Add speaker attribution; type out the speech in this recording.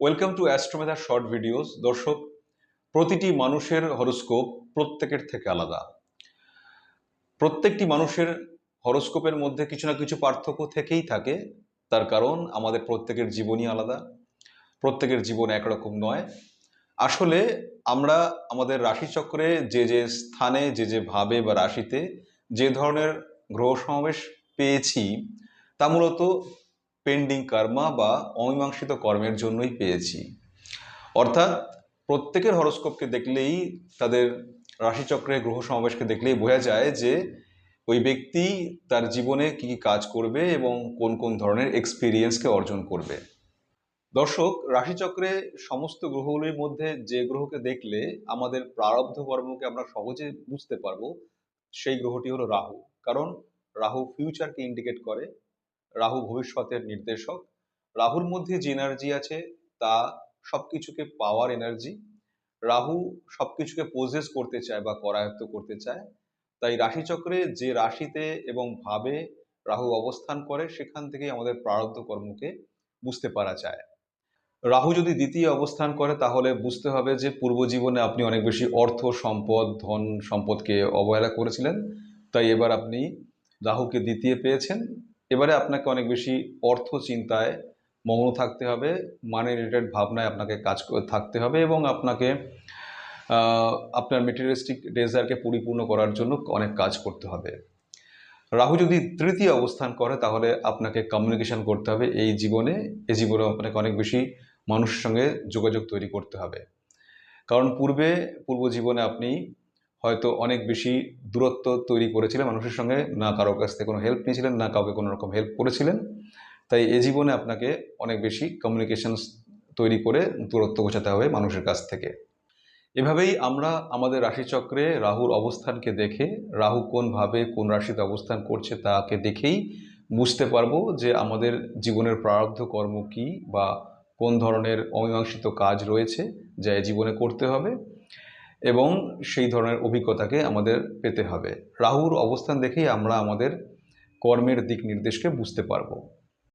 Speaker 1: Welcome to অ্যাস্ট্রোমেথা short videos দর্শক, প্রতিটি মানুষের হরোস্কোপ প্রত্যেকের থেকে আলাদা। প্রত্যেকটি মানুষের হরোস্কোপের মধ্যে কিছু না কিছু পার্থক্য থেকেই থাকে। তার কারণ, আমাদের প্রত্যেকের জীবনই আলাদা। প্রত্যেকের জীবন একরকম নয়। আসলে, আমরা আমাদের রাশিচক্রে যে যে স্থানে, যে যে ভাবে বা রাশিতে যে ধরনের গ্রহ সমাবেশ পেয়েছি, তা মূলত পেন্ডিং কর্মা বা অমীমাংসিত কর্মের জন্যই পেয়েছি। অর্থাৎ প্রত্যেকের হরস্কোপকে দেখলেই, তাদের রাশিচক্রে গ্রহ সমাবেশকে দেখলেই বোঝা যায় যে, ওই ব্যক্তি তার জীবনে কী কী কাজ করবে এবং কোন কোন ধরনের এক্সপিরিয়েন্সকে অর্জন করবে। দর্শক, রাশিচক্রে সমস্ত গ্রহগুলির মধ্যে যে গ্রহকে দেখলে আমাদের প্রারব্ধ কর্মকে আমরা সহজে বুঝতে পারব, সেই গ্রহটি হলো রাহু। কারণ রাহু ফিউচারকে ইন্ডিকেট করে। রাহু ভবিষ্যতের নির্দেশক। রাহুর মধ্যে যে এনার্জি আছে, তা সবকিছুকে পাওয়ার এনার্জি রাহু সবকিছুকে পোজেস করতে চায় বা করায়ত্ত করতে চায়। তাই রাশিচক্রে যে রাশিতে এবং ভাবে রাহু অবস্থান করে, সেখান থেকেই আমাদের প্রারব্ধ কর্মকে বুঝতে পারা যায়। রাহু যদি দ্বিতীয় অবস্থান করে, তাহলে বুঝতে হবে যে পূর্ব জীবনে আপনি অনেক বেশি অর্থ, সম্পদ, ধন, সম্পদকে অবহেলা করেছিলেন। তাই এবার আপনি রাহুকে দ্বিতীয় পেয়েছেন। এবারে আপনাকে অনেক বেশি অর্থ চিন্তায় মগ্ন থাকতে হবে মানি রিলেটেড ভাবনায় আপনাকে কাজ থাকতে হবে এবং আপনাকে আপনার মেটেরিয়ালিস্টিক ডেজারকে পরিপূর্ণ করার জন্য অনেক কাজ করতে হবে। রাহু যদি তৃতীয় অবস্থান করে, তাহলে আপনাকে কমিউনিকেশন করতে হবে এই জীবনে। এই জীবনে আপনাকে অনেক বেশি মানুষের সঙ্গে যোগাযোগ তৈরি করতে হবে। কারণ পূর্বে, পূর্ব জীবনে আপনি হয়তো অনেক বেশি দূরত্ব তৈরি করেছিলেন মানুষের সঙ্গে, না কারোর কাছ থেকে কোনো হেল্প নিয়েছিলেন, না কাউকে কোনো রকম হেল্প করেছিলেন। তাই এ জীবনে আপনাকে অনেক বেশি কমিউনিকেশন তৈরি করে দূরত্ব গোছাতে হবে মানুষের কাছ থেকে। এভাবেই আমরা আমাদের রাশিচক্রে রাহুর অবস্থানকে দেখে, রাহু কোনভাবে কোন রাশিতে অবস্থান করছে তাকে দেখেই বুঝতে পারব যে আমাদের জীবনের প্রারব্ধ কর্ম কী বা কোন ধরনের অমীমাংসিত কাজ রয়েছে যা এ জীবনে করতে হবে। এবং সেই ধরনের অভিজ্ঞতাকে আমাদের পেতে হবে। রাহুর অবস্থান দেখেই আমরা আমাদের কর্মের দিক নির্দেশকে বুঝতে পারব।